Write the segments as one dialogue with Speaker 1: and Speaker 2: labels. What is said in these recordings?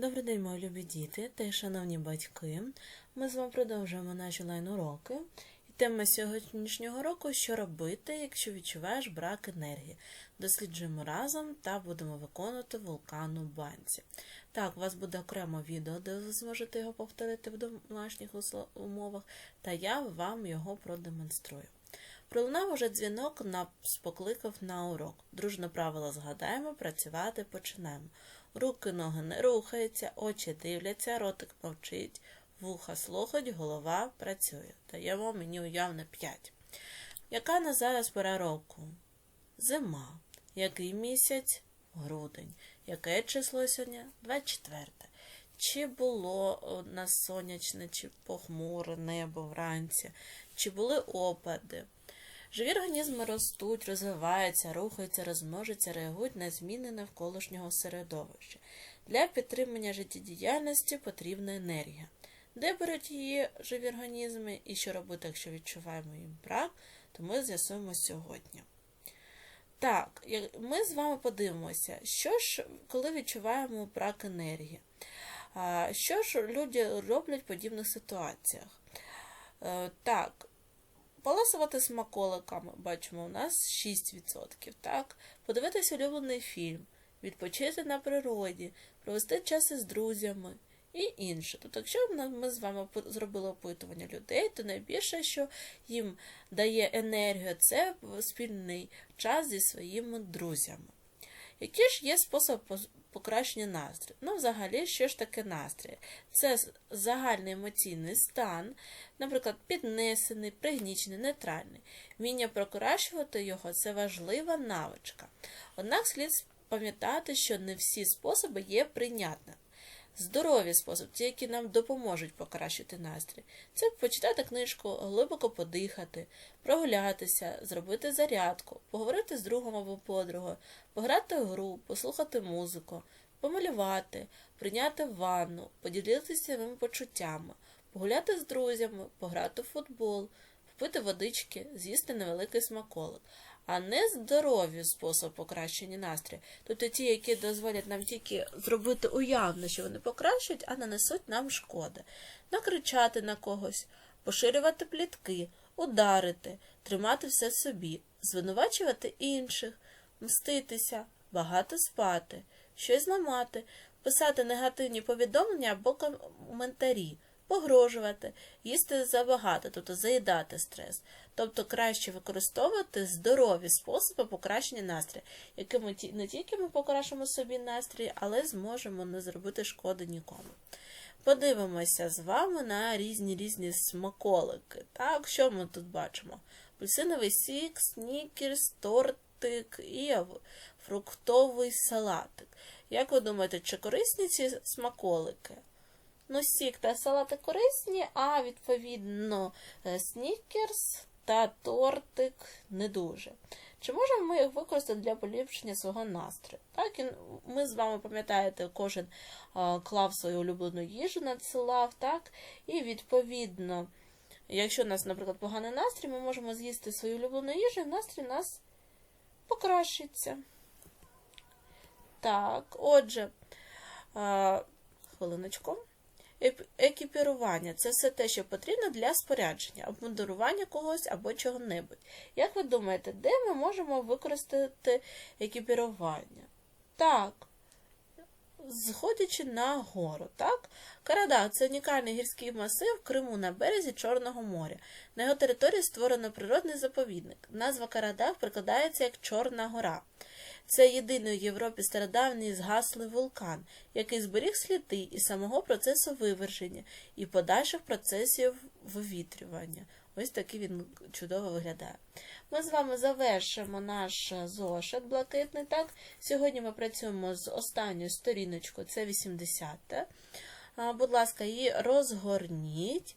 Speaker 1: Добрий день, мої любі діти та й шановні батьки. Ми з вами продовжуємо наші лайн-уроки. І тема сьогоднішнього року що робити, якщо відчуваєш брак енергії. Досліджуємо разом та будемо виконувати вулкан у банці. Так, у вас буде окремо відео, де ви зможете його повторити в домашніх умовах, та я вам його продемонструю. Пролунав уже дзвінок, нас покликав на урок. Дружно правила згадаємо, працювати починаємо. Руки, ноги не рухаються, очі дивляться, ротик мовчить, вуха слухають, голова працює. Даємо мені уявне 5. Яка на зараз пора року? Зима. Який місяць? Грудень. Яке число сьогодні? 24. Чи було у нас сонячне, чи похмуре небо вранці, чи були опади? Живі організми ростуть, розвиваються, рухаються, розмножуються, реагують на зміни навколишнього середовища. Для підтримання життєдіяльності потрібна енергія. Де беруть її живі організми і що робити, якщо відчуваємо їм брак, то ми з'ясуємо сьогодні. Так, ми з вами подивимося, що ж, коли відчуваємо брак енергії. Що ж люди роблять в подібних ситуаціях? Е, Так, Поласувати смаколиками, бачимо, у нас 6%, так? Подивитися улюблений фільм, відпочити на природі, провести час із друзями і інше. Тобто, якщо ми- з вами зробили опитування людей, то найбільше, що їм дає енергію, це спільний час зі своїми друзями. Які ж є способи покращення настрою? Ну, взагалі, що ж таке настрій? Це загальний емоційний стан, наприклад, піднесений, пригнічений, нейтральний. Вміння покращувати його це важлива навичка. Однак слід пам'ятати, що не всі способи є прийнятними. Здорові способи, ті, які нам допоможуть покращити настрій, це почитати книжку, глибоко подихати, прогулятися, зробити зарядку, поговорити з другом або подругою, пограти в гру, послухати музику, помалювати, прийняти ванну, поділитися своїми почуттями, погуляти з друзями, пограти в футбол, впити водички, з'їсти невеликий смаколик. А не здорові способи покращення настрою, тобто ті, які дозволять нам тільки зробити уявно, що вони покращують, а нанесуть нам шкоди, накричати на когось, поширювати плітки, ударити, тримати все собі, звинувачувати інших, мститися, багато спати, щось зламати, писати негативні повідомлення або коментарі, погрожувати, їсти забагато, тобто заїдати стрес. Тобто краще використовувати здорові способи покращення настрою, якими не тільки ми покращимо собі настрій, але зможемо не зробити шкоди нікому. Подивимося з вами на різні різні смаколики. Так, що ми тут бачимо? Апельсиновий сік, снікерс, тортик і фруктовий салатик. Як ви думаєте, чи корисні ці смаколики? Ну, сік та салати корисні, а відповідно е, снікерс та тортик не дуже. Чи можемо ми їх використати для поліпшення свого настрою? Так, і ми з вами пам'ятаєте, кожен клав свою улюблену їжу, надсилав, так? І відповідно, якщо у нас, наприклад, поганий настрій, ми можемо з'їсти свою улюблену їжу, і настрій у нас покращиться. Так, отже, а, хвилиночку. Екіпірування це все те, що потрібно для спорядження, обмундирування когось або чого-небудь. Як ви думаєте, де ми можемо використати екіпірування? Так, зходячи на гору, так? Карада це унікальний гірський масив в Криму на березі Чорного моря. На його території створено природний заповідник. Назва Карада прикладається як Чорна гора. Це єдиний в Європі стародавній згаслий вулкан, який зберіг сліди і самого процесу виверження і подальших процесів вивітрювання. Ось такий він чудово виглядає. Ми з вами завершимо наш зошит блакитний. Так, сьогодні ми працюємо з останньою сторіночкою, це 80. А, Будь ласка, її розгорніть.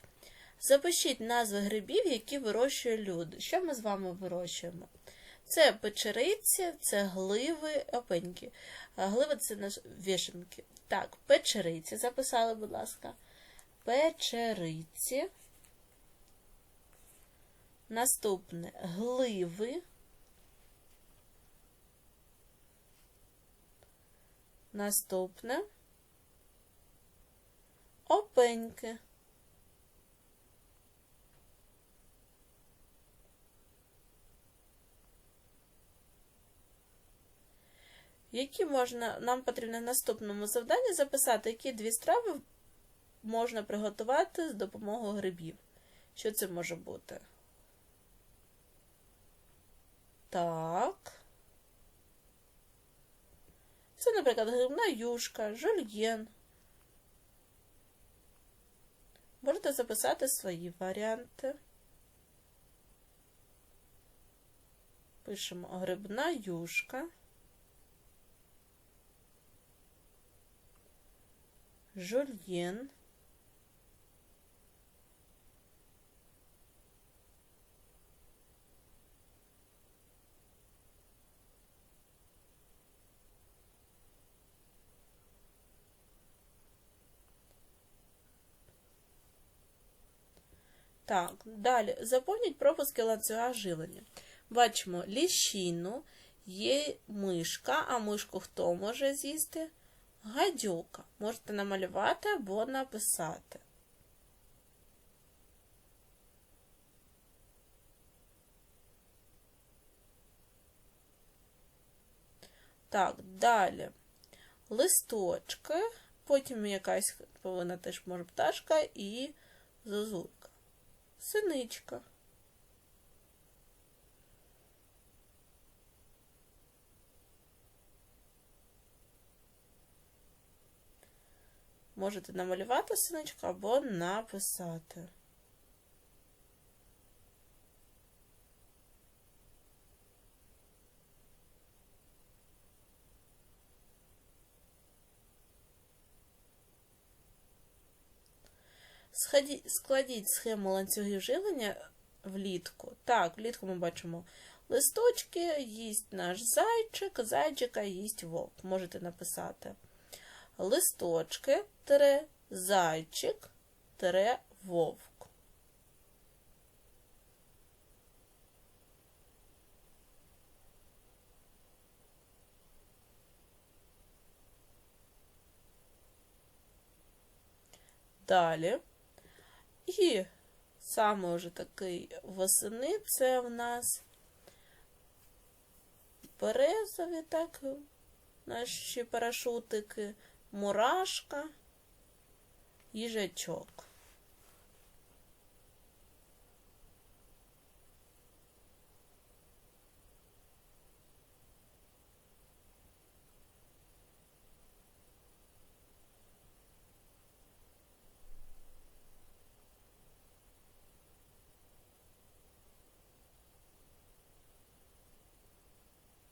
Speaker 1: Запишіть назви грибів, які вирощує люди. Що ми з вами вирощуємо? Це печериці, це гливи, опеньки. А Гливи це наш вішенки. Так, печериці записали, будь ласка. Печериці. Наступне гливи. Наступне опеньки. Які можна, нам потрібно в наступному завданні записати, які дві страви можна приготувати з допомогою грибів. Що це може бути? Так. Це, наприклад, грибна юшка, жульєн. Можете записати свої варіанти. Пишемо грибна юшка. Жульєн. Так, далі заповніть пропуски ланцюга жилення. Бачимо ліщину, є мишка, а мишку хто може з'їсти? Гадюка. Можете намалювати або написати. Так, далі листочки, потім якась повинна теж може пташка і зозулька. Синичка. Можете намалювати синичку або написати. Складіть схему ланцюгів жилення влітку. Так, влітку ми бачимо листочки, їсть наш зайчик, зайчика їсть вовк. Можете написати листочки, тире, зайчик, тире, вовк. Далі. І саме вже такий восени це в нас березові, так, наші парашутики, мурашка, їжачок.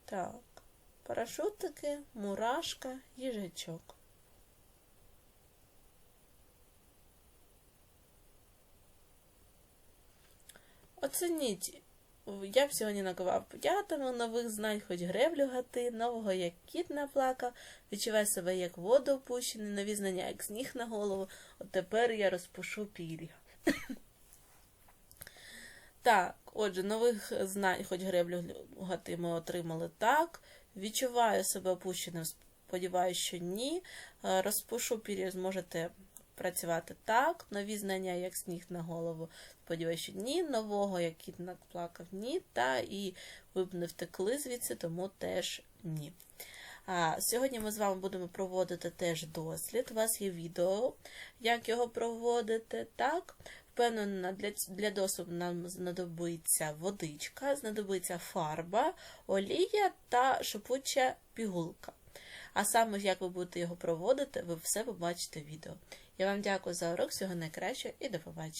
Speaker 1: Так, парашутики, мурашка, їжачок. Оцініть, я б сьогодні наковав п'ятому нових знань, хоч греблю гати, нового, як кіт наплакав, відчувай себе, як воду опущений, нові знання, як сніг на голову. От тепер я розпушу пір'я. Так, отже, нових знань, хоч греблю гати ми отримали так. Відчуваю себе опущеним, сподіваюся, що ні. Е, розпушу пір'я зможете працювати так. Нові знання, як сніг на голову, сподіваюся, що ні. Нового, як кіт наплакав, ні. Та і ви б не втекли звідси, тому теж ні. А, Сьогодні ми з вами будемо проводити теж дослід. У вас є відео, як його проводити. так. Впевнена, для для досліду нам знадобиться водичка, знадобиться фарба, олія та шипуча пігулка. А саме, як ви будете його проводити, ви все побачите в відео. Я вам дякую за урок, всього найкращого і до побачення.